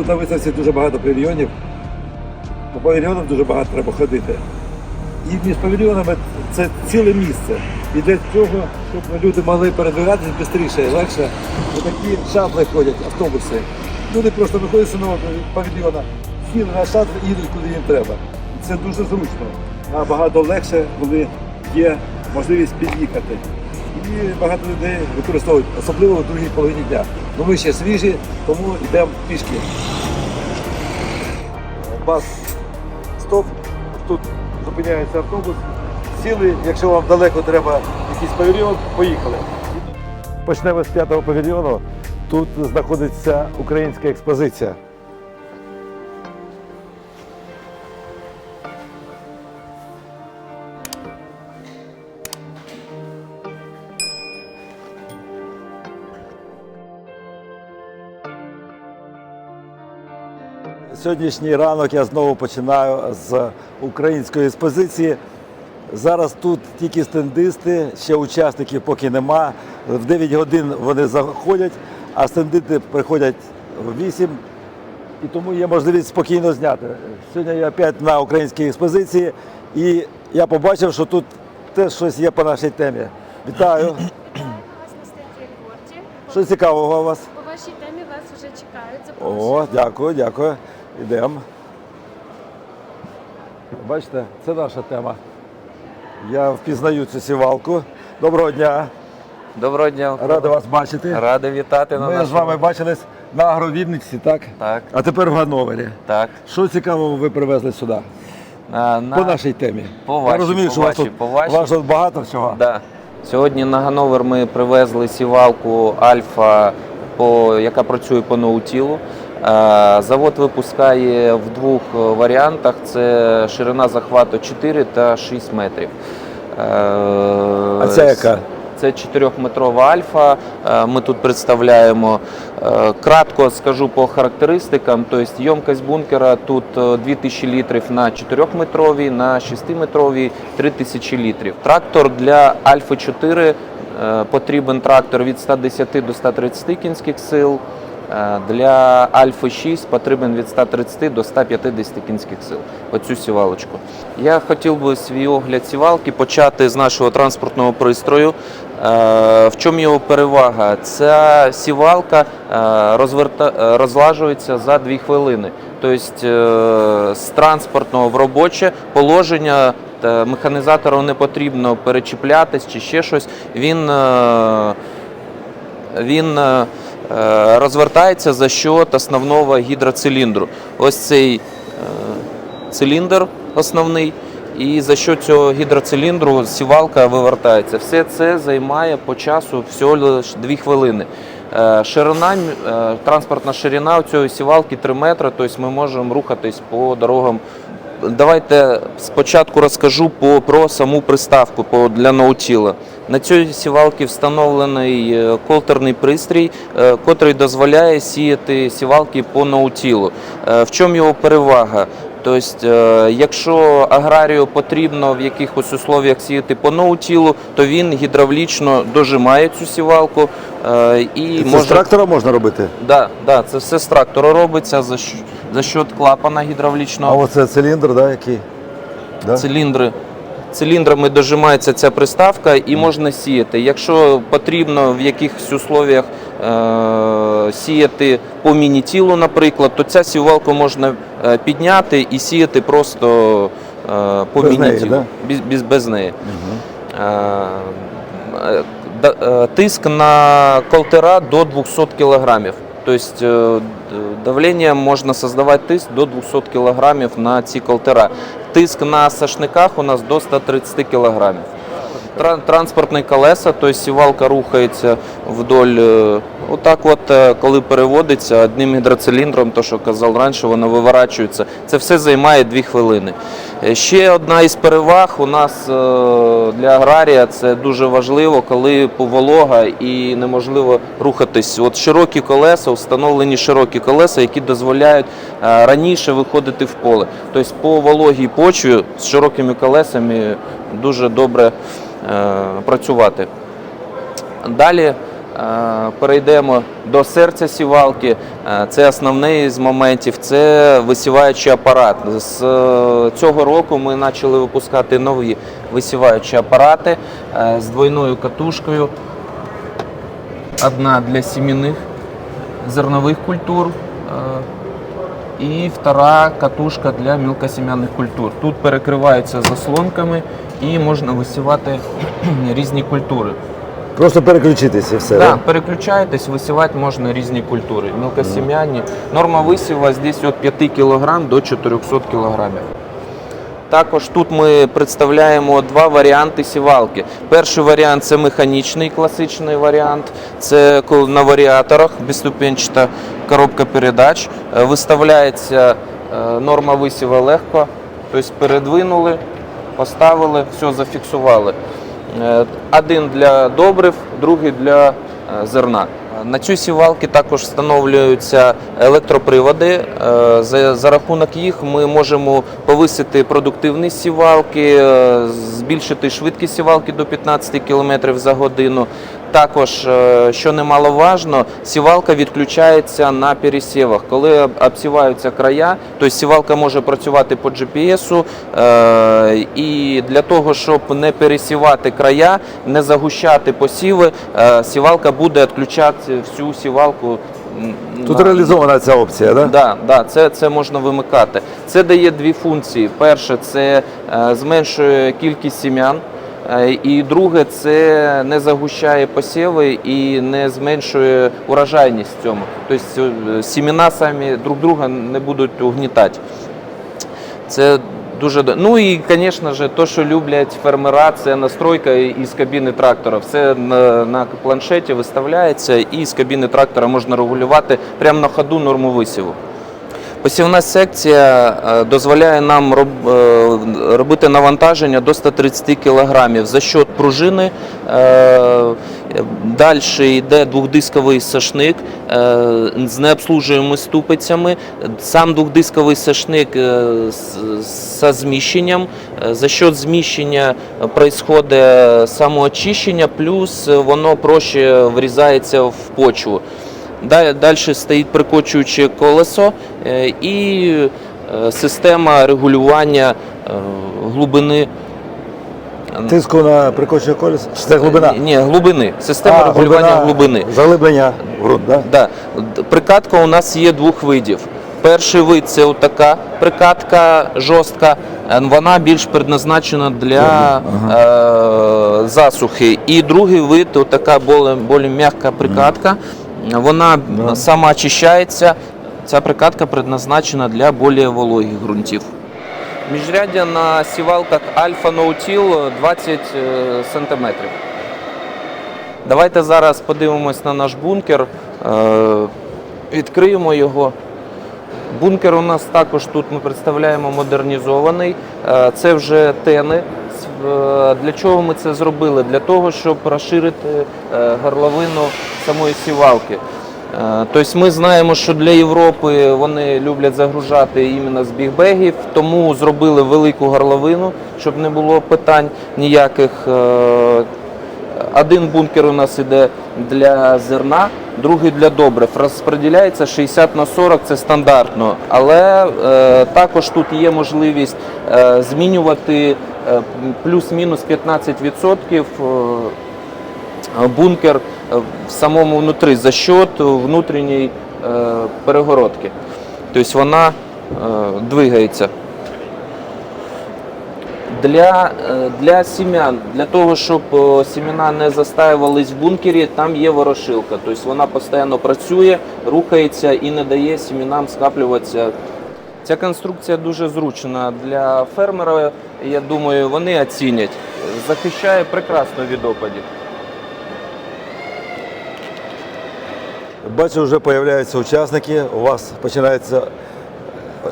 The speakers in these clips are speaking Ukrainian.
Тут на виставці дуже багато павільйонів. По павільйонам дуже багато треба ходити. І між павільйонами це ціле місце. І для цього, щоб люди могли передвигатися швидше і легше, такі шатли ходять, автобуси. Люди просто виходять з самого павільйона, сіли на шатл і їдуть куди їм треба. Це дуже зручно. Набагато легше, коли є можливість під'їхати. І багато людей використовують, особливо в другій половині дня. Ну ми ще свіжі, тому йдемо пішки. Бас стоп, тут зупиняється автобус. Сіли, якщо вам далеко треба якийсь павільйон, поїхали. Почнемо з п'ятого павільйону. Тут знаходиться українська експозиція. Сьогоднішній ранок я знову починаю з української експозиції. Зараз тут тільки стендисти, ще учасників поки нема. В 9 годин вони заходять, а стендисти приходять в 8. І тому є можливість спокійно зняти. Сьогодні я опять на українській експозиції і я побачив, що тут теж щось є по нашій темі. Вітаю! Що цікавого у вас? По вашій темі вас вже чекають. О, дякую, дякую. Ідемо. Бачите, це наша тема. Я впізнаю цю сівалку. Доброго дня. Доброго дня. Радий вас бачити. Радий вітати на Ми нашому... з вами бачились на агровідниці, так? Так, А тепер в Гановері. так. Що цікавого ви привезли сюди? На, на... По нашій темі. По Я розумію, по що у вас вашій, тут, вашій. вас тут багато всього. Да. Сьогодні на Гановер ми привезли сівалку Альфа, по, яка працює по ноутілу. Е, Завод випускає в двох е, варіантах: це ширина захвату 4 та 6 метрів. Е, А ця яка? Це 4-метрова альфа. Ми тут представляємо. Кратко скажу по характеристикам. Тобто ємкость бункера тут е, 2000 літрів на 4-метровій, на 6-метровій 3000 літрів. Трактор для Альфи 4 е, потрібен трактор від 110 до 130 кінських сил. Е, Для Альфи 6 потрібен від 130 до 150 кінських сил. Оцю сівалочку. Я хотів би свій огляд сівалки почати з нашого транспортного пристрою. Е, В чому його перевага? Ця сівалка е, розлажується за 2 хвилини. Тобто з транспортного в робоче положення механізатору не потрібно перечіплятись чи ще щось. Він він розвертається за счет основного гідроциліндру. Ось цей е, циліндр основний, і за що цього гідроциліндру сівалка вивертається. Все це займає по часу всього лише 2 хвилини. Е, Ширина, е, транспортна ширина у цієї сівалки 3 метри, тобто ми можемо рухатись по дорогам. Давайте спочатку розкажу по, про саму приставку для ноутіла. На цій сівалці встановлений е, колтерний пристрій, е, котрий дозволяє сіяти сівалки по ноутілу. Е, В чому його перевага? Тобто, якщо аграрію потрібно в якихось условіях сіяти по ноутілу, то він гідравлічно дожимає цю сівалку і Це з трактора можна робити? Да, да, це все з трактора робиться за, за счет клапана А гідравлічного. оце циліндр, да, який? Да? Циліндри. Циліндрами дожимається ця приставка і можна сіяти. Якщо потрібно в якихось условіях е- сіяти по міні-тілу, наприклад, то ця сівалку можна е, підняти і сіяти просто е- по Без міні-тілу. да? без, без, без неї. Е, е, Тиск на колтера до 200 кг. Тобто давлення можна создавати тиск до 200 кг на ці колтера. Тиск на сашниках у нас до 130 кг. Транспортні колеса, тобто сівалка рухається вдоль. е, Отак, от, е, коли переводиться одним гідроциліндром, то що казав раніше, воно виворачується. Це все займає 2 хвилини. Е, Ще одна із переваг у нас для аграрія це дуже важливо, коли волога і неможливо рухатись. От широкі колеса, встановлені широкі колеса, які дозволяють раніше виходити в поле. Тобто по вологій почві з широкими колесами дуже добре працювати. Далі Е, Перейдемо до серця сівалки. Е, Це основний з моментів. Це висіваючий апарат. З е, цього року ми почали випускати нові висіваючі апарати е, з двойною катушкою. Одна для сімейних зернових культур. е, і втора катушка для мілкосім'яних культур. Тут перекриваються заслонками і можна висівати різні культури. Просто переключитися і все. Да, переключаєтесь, висівати можна різні культури. Мілкосім'яні. Норма висіва здесь від 5 кг до 400 кг. Також тут ми представляємо два варіанти сівалки. Перший варіант це механічний класичний варіант. Це на варіаторах безступенчата коробка передач. Е, Виставляється е, норма висіва легко. Тобто передвинули, поставили, все зафіксували. Е, Один для добрив, другий для е, зерна. На цю сівалки також встановлюються електроприводи. Е, За, за рахунок їх ми можемо повисити продуктивність сівалки, збільшити швидкість сівалки до 15 км за годину. Також, е, що немаловажно, сівалка відключається на пересівах. Коли обсіваються края, то сівалка може працювати по GPS, е, і для того, щоб не пересівати края, не загущати посіви, е, сівалка буде відключати всю сівалку. Тут на- реалізована ця опція, так? Да, да, це, це можна вимикати. Це дає дві функції. Перше, це е, зменшує кількість сім'ян. Е, І друге, це не загущає посіви і не зменшує урожайність в цьому. Тобто е, сімена самі друг друга не будуть угнітати. Це дуже ну і, звісно ж, то, що люблять фермера, це настройка із кабіни трактора. Все на, на планшеті виставляється, і з кабіни трактора можна регулювати прямо на ходу норму висіву. Посівна секція е, дозволяє нам е, робити навантаження до 130 кг за счет пружини. Далі йде двохдисковий сошник е, з необслужуємими ступицями. Сам двохдисковий сошник е, з- зміщенням. Е, За счет зміщення происходить самоочищення, плюс воно проще врізається в почву. Далі стоїть прикочуюче колесо е, і е, система регулювання е, глибини. Тиску на прикочне колесо? Чи це глибина? Ні, глибини. Система А, регулювання глибина, глибини. Заглиблення в ґрунт, так? Да. Д- Прикатка у нас є двох видів. Перший вид це така прикатка жорстка, вона більш предназначена для е, засухи. І другий вид така більш м'яка прикатка, вона Да. сама очищається. Ця прикатка предназначена для більш вологих ґрунтів. Міжряддя на сівалках Альфа Ноутіл 20 см. Давайте зараз подивимось на наш бункер, е, відкриємо його. Бункер у нас також тут ми представляємо модернізований. Е, Це вже тени. Е, Для чого ми це зробили? Для того, щоб розширити е, горловину самої сівалки. Е, Тобто ми знаємо, що для Європи вони люблять загружати іменно з бігбегів, тому зробили велику горловину, щоб не було питань ніяких. Один бункер у нас іде для зерна, другий для добрив. Розподіляється 60 на 40, це стандартно. Але е, також тут є можливість е, змінювати плюс-мінус 15% е, бункер е, в самому внутрі за счет внутрішньої е, перегородки. Тобто вона е, двигається. Для, е, для сім'ян, для того, щоб е, сімена не застаювались в бункері, там є ворошилка. Тобто вона постійно працює, рухається і не дає сімінам скаплюватися. Ця конструкція дуже зручна для фермера. Я думаю, вони оцінять. Захищає прекрасно від опадів. Бачу, вже з'являються учасники, у вас починається е,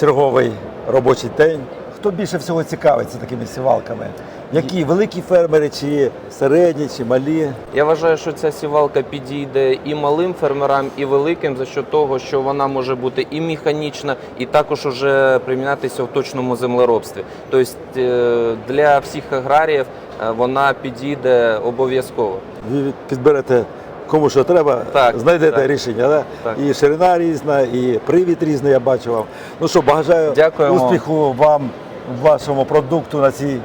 черговий робочий день. Хто більше всього цікавиться такими сівалками? Які великі фермери, чи середні, чи малі? Я вважаю, що ця сівалка підійде і малим фермерам, і великим за що того, що вона може бути і механічна, і також уже примінятися в точному землеробстві. Тобто е, для всіх аграріїв е, вона підійде обов'язково. Ви підберете кому що треба, Так, знайдете так. рішення. Да? Так. І ширина різна, і привід різний, я бачу вам. Ну що, бажаю Дякуємо. успіху вам вашому продукту на цій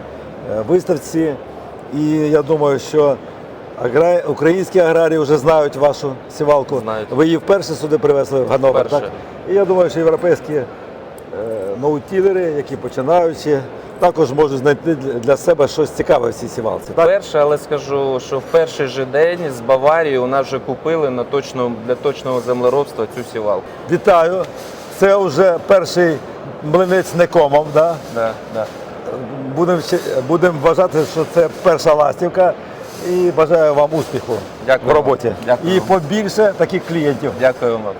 е, виставці. І я думаю, що агра- українські аграрії вже знають вашу сівалку. Знають. Ви її вперше сюди привезли в Ганновер, Вперше. так? І я думаю, що європейські е, ноутілери, які починаючи, також можуть знайти для себе щось цікаве в цій сівалці. Так? Перше, але скажу, що в перший же день з Баварії у нас вже купили на точну, для точного землеробства цю сівалку. Вітаю. Це вже перший млинець не комом. Да? Да, да. Будемо будем вважати, що це перша ластівка. І бажаю вам успіху Дякую в роботі. вам. Дякую І побільше таких клієнтів. Дякую вам.